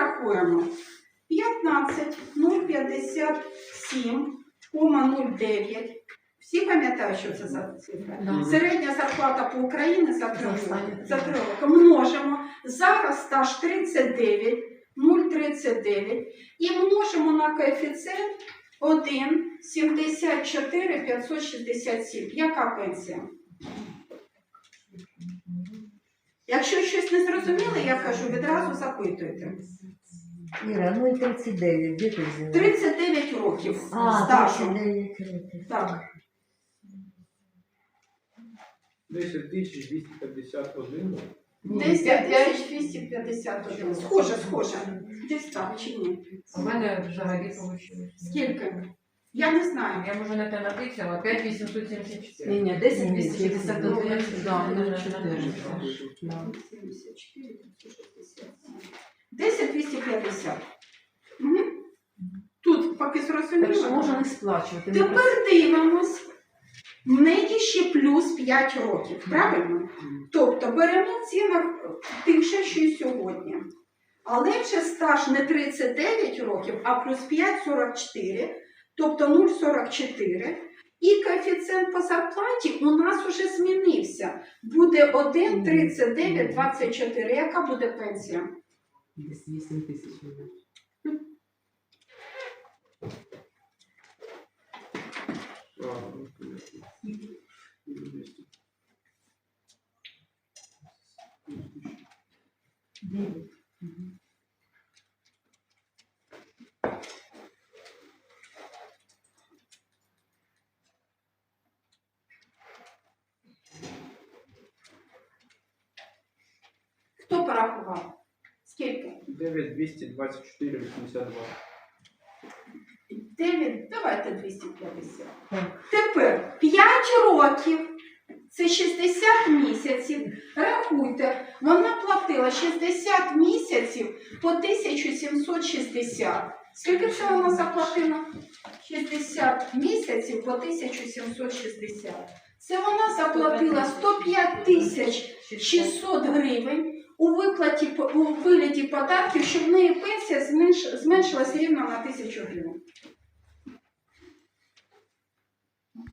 рахуємо 15 057,09. Всі пам'ятають, що це за цифра? Да. Середня зарплата по Україні за три роки. три. Множимо. Зараз стаж 39, 0,39 і множимо на коефіцієнт 1, 74, 567. Яка пенсія? Якщо щось не зрозуміли, я кажу, відразу запитуйте. Іра, ну і 39, де ти взяла? 39 років А, стажу. 39 років. Так. 10 тисяч 251. 10 251. Схоже, схоже. Десь так чи ні? У мене взагалі вийшло. Скільки? Я не знаю. Я можу на те написала 5874. Ні, ні, 10 251, да, ну 4. 74, 10 250. Угу. Тут поки зрозуміло. можна не сплачувати. Тепер дивимось. В неї ще плюс 5 років, правильно? Тобто беремо цінах тих же, що й сьогодні. Але вже стаж не 39 років, а плюс 5 44, тобто 0,44. І коефіцієнт по зарплаті у нас уже змінився. Буде 1,3924. Яка буде пенсія? Десь 8 тисяч. мабуть. А, ну, понятно. 200. Хто порахував? Скільки? 9 224 82. 9, давайте 250. Тепер 5 років, це 60 місяців. Рахуйте, вона платила 60 місяців по 1760. Скільки це вона заплатила? 60 місяців по 1760. Це вона заплатила 105 тисяч 600 гривень у виплаті у вигляді податків, щоб в неї пенсія зменш, зменшилася рівно на тисячу гривень.